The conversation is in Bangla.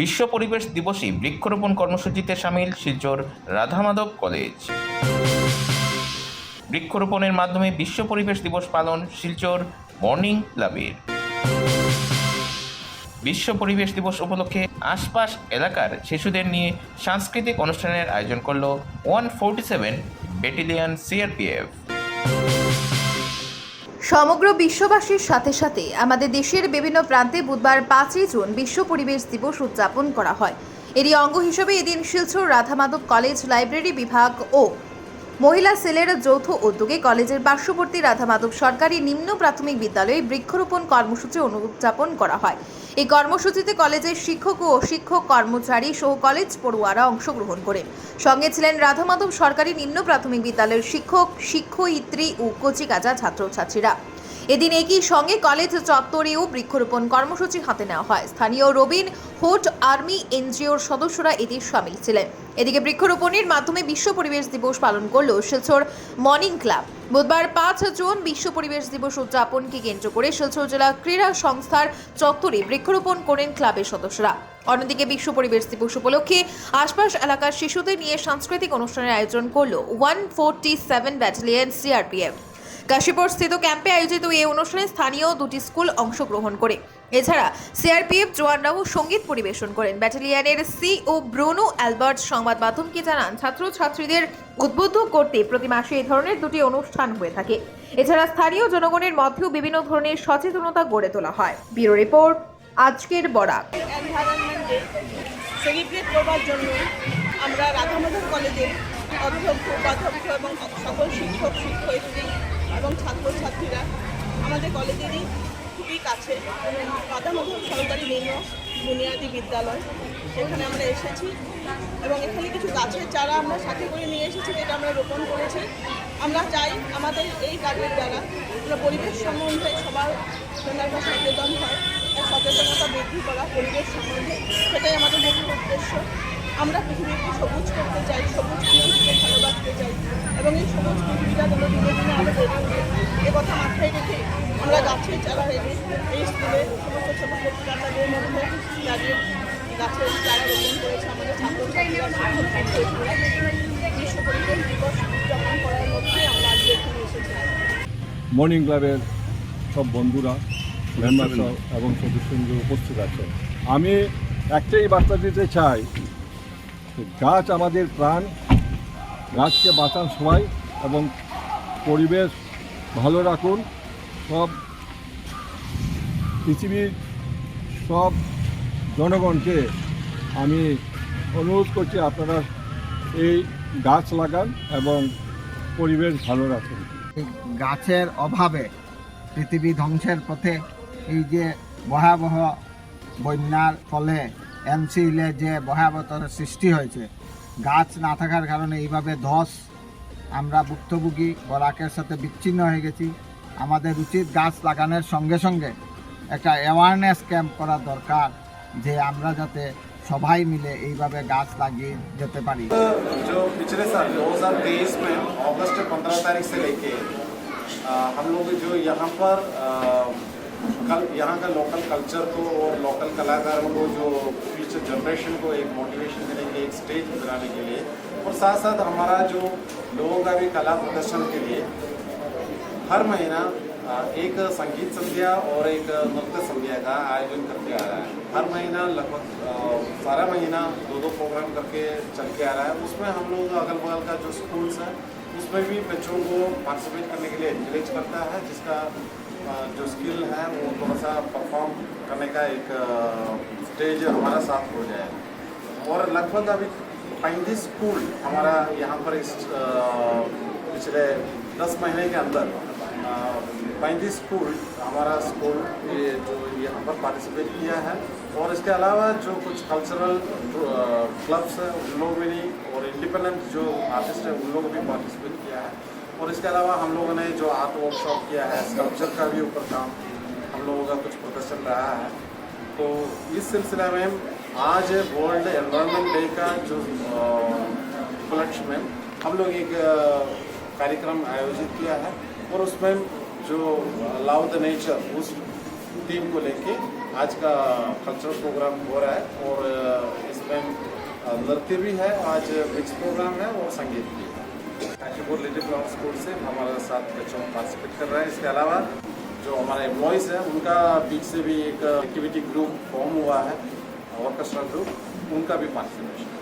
বিশ্ব পরিবেশ দিবসে বৃক্ষরোপণ কর্মসূচিতে সামিল শিলচর রাধামাধব কলেজ। বৃক্ষরোপণের মাধ্যমে বিশ্ব পরিবেশ দিবস পালন শিলচর মর্নিং ক্লাবের। বিশ্ব পরিবেশ দিবস উপলক্ষে আশপাশ এলাকার শিশুদের নিয়ে সাংস্কৃতিক অনুষ্ঠানের আয়োজন করল one forty seven battalion CRPF সমগ্র বিশ্ববাসীর সাথে সাথে আমাদের দেশের বিভিন্ন প্রান্তে বুধবার পাঁচই জুন বিশ্ব পরিবেশ দিবস উদযাপন করা হয়। এরই অঙ্গ হিসেবে এদিন শিলচর রাধামাধব কলেজ লাইব্রেরি বিভাগ ও মহিলা সেলের যৌথ উদ্যোগে কলেজের পার্শ্ববর্তী রাধামাধব সরকারি নিম্ন প্রাথমিক বিদ্যালয়ে বৃক্ষরোপণ কর্মসূচি অনুযাপন করা হয়। এই কর্মসূচিতে কলেজের শিক্ষক ও শিক্ষক কর্মচারী সহ কলেজ পড়ুয়ারা অংশগ্রহণ করে। সঙ্গে ছিলেন রাধামাধব সরকারি নিম্ন প্রাথমিক বিদ্যালয়ের শিক্ষক, শিক্ষয়িত্রী ও কচিকাজা ছাত্রছাত্রীরা। এদিন একই সঙ্গে কলেজ চত্বরেও বৃক্ষরোপণ কর্মসূচি হাতে নেওয়া হয়। স্থানীয় রবিন হোট আর্মি এনজিওর সদস্যরা এতে সামিল ছিলেন। এদিকে বৃক্ষরোপণের মাধ্যমে বিশ্ব পরিবেশ দিবস পালন করল শিলচর মর্নিং ক্লাব। বুধবার পাঁচ জুন বিশ্ব পরিবেশ দিবস উদযাপনকে কেন্দ্র করে শিলচর জেলা ক্রীড়া সংস্থার চত্বরে বৃক্ষরোপণ করেন ক্লাবের সদস্যরা। অন্যদিকে বিশ্ব পরিবেশ দিবস উপলক্ষে আশপাশ এলাকার শিশুদের নিয়ে সাংস্কৃতিক অনুষ্ঠানের আয়োজন করল one forty seven battalion CRPF. Kashipur স্থিত ক্যাম্পে আয়োজিত এই অনুষ্ঠানে স্থানীয় দুটি স্কুল অংশগ্রহণ করে। এছাড়া সিআরপিএফ জওয়ানরাও সংগীত পরিবেশন করেন। ব্যাটালিয়নের সি ও ব্রুনো অ্যালবার্ট সংবাদ মাধ্যমকে জানান, ছাত্রছাত্রীদের উদ্বুদ্ধ করতে প্রতি মাসে এই ধরনের দুটি অনুষ্ঠান হয়ে থাকে। এছাড়া স্থানীয় জনগণের মধ্যেও বিভিন্ন ধরনের সচেতনতা গড়ে তোলা হয়। ব্যুরো রিপোর্ট, আজকের বরাক। জন্য আমরা রাধামাধব কলেজের অধ্যক্ষ, উপাধ্যক্ষ এবং সকল শিক্ষক, শিক্ষয়িত্রী এবং ছাত্রছাত্রীরা আমাদের কলেজেরই খুবই কাছে। রাধামাধব সরকারি নিম্ন বুনিয়াদী বিদ্যালয়, সেখানে আমরা এসেছি। এবং এখানে কিছু গাছের চারা আমরা সাথে করে নিয়ে এসেছি, যেটা আমরা রোপণ করেছি। আমরা চাই আমাদের এই কাজের দ্বারা আমরা পরিবেশ সম্বন্ধে সবার জন্য সচেতন হয় সচেতনতা বৃদ্ধি করা পরিবেশ সম্বন্ধে। সেটাই আমাদের মুখ্য উদ্দেশ্য। আমরা পৃথিবীকে সবুজ করতে চাই সবুজ পৃথিবীকে ভালোবাসতে চাই এবং এই সবুজ পৃথিবীটা যেন দিনে দিনে আরও বেড়ে ওঠে এ কথা মাথায় রেখে আমরা গাছের চারা এনে এই স্কুলে সমস্ত ছোটো ছোটো মধ্যে দাঁড়িয়ে গাছের চারা রোপণ করেছে আমাদের ছাত্রছাত্রীরা বিশ্ব পরিবেশ দিবস উদযাপন করার মধ্যে আমরা আজকে এখানে এসেছি। মর্নিং ক্লাবের সব বন্ধুরা মেম্বার সব এবং সদস্যবৃন্দ উপস্থিত আছে আমি একটাই বার্তা দিতে চাই গাছ আমাদের প্রাণ, গাছকে বাঁচান সবাই এবং পরিবেশ ভালো রাখুন। সব পৃথিবীর সব জনগণকে আমি অনুরোধ করছি আপনারা এই গাছ লাগান এবং পরিবেশ ভালো রাখুন। গাছের অভাবে পৃথিবী ধ্বংসের পথে এই যে ভয়াবহ বন্যার ফলে এনসিলে যে ভয়াবহতার সৃষ্টি হয়েছে গাছ না থাকার কারণে এইভাবে ধস আমরা ভুক্তভোগী বরাকের সাথে বিচ্ছিন্ন হয়ে গেছি আমাদের উচিত গাছ লাগানোর সঙ্গে সঙ্গে একটা অ্যাওয়ারনেস ক্যাম্প করা দরকার যে আমরা যাতে সবাই মিলে এইভাবে গাছ লাগিয়ে যেতে পারি जो पिछले साल 2023 में अगस्त 15 तारीख से लेके अ, हम लोग जो यहाँ पर अ, कल यहाँ का लोकल कल्चर को और लोकल कलाकारों को जो फ्यूचर जनरेशन को एक मोटिवेशन देने के लिए, एक स्टेज बनाने के लिए और साथ साथ हमारा जो लोगों का भी कला प्रदर्शन के लिए हर महीना एक संगीत संध्या और एक नृत्य संध्या का आयोजन करके आ रहा है। हर महीना लगभग सारा महीना दो दो प्रोग्राम करके चल के आ रहा है। उसमें हम लोग अगल बगल का जो स्कूल्स है, उसमें भी बच्चों को पार्टिसिपेट करने के लिए इंकरेज करता है, जिसका जो स्किल है, वो थोड़ा सा परफॉर्म करने का एक स्टेज हमारा साथ हो जाए। और लगभग अभी पैंतीस स्कूल हमारा यहाँ पर इस पिछले दस महीने के अंदर पैंतीस स्कूल हमारा स्कूल ये जो यहाँ पर पार्टिसिपेट किया है। और इसके अलावा जो कुछ कल्चरल क्लब्स हैं, उन लोग भी नहीं और इंडिपेंडेंट जो आर्टिस्ट हैं, उन लोग भी पार्टिसिपेट किया है। और इसके अलावा हम लोगों ने जो आर्ट वर्कशॉप किया है स्कल्पचर का भी ऊपर काम हम लोगों का कुछ प्रदर्शन रहा है। तो इस सिलसिले में आज वर्ल्ड एनवायरनमेंट डे का जो उपलक्ष्य में हम लोग एक कार्यक्रम आयोजित किया है और उसमें जो लव द नेचर उस थीम को लेके आज का कल्चरल प्रोग्राम हो रहा है और इसमें नृत्य भी है, आज मिक्स प्रोग्राम है और संगीत भी है। काशीपुर लिटिल स्पोर्ट से हमारे साथ बच्चों पार्टिसिपेट कर रहे हैं। इसके अलावा जो हमारे एम्प्लॉयज़ हैं, उनका बीच से भी एक एक्टिविटी ग्रुप फॉर्म हुआ है ऑर्केस्ट्रा ग्रुप उनका भी पार्टिसिपेशन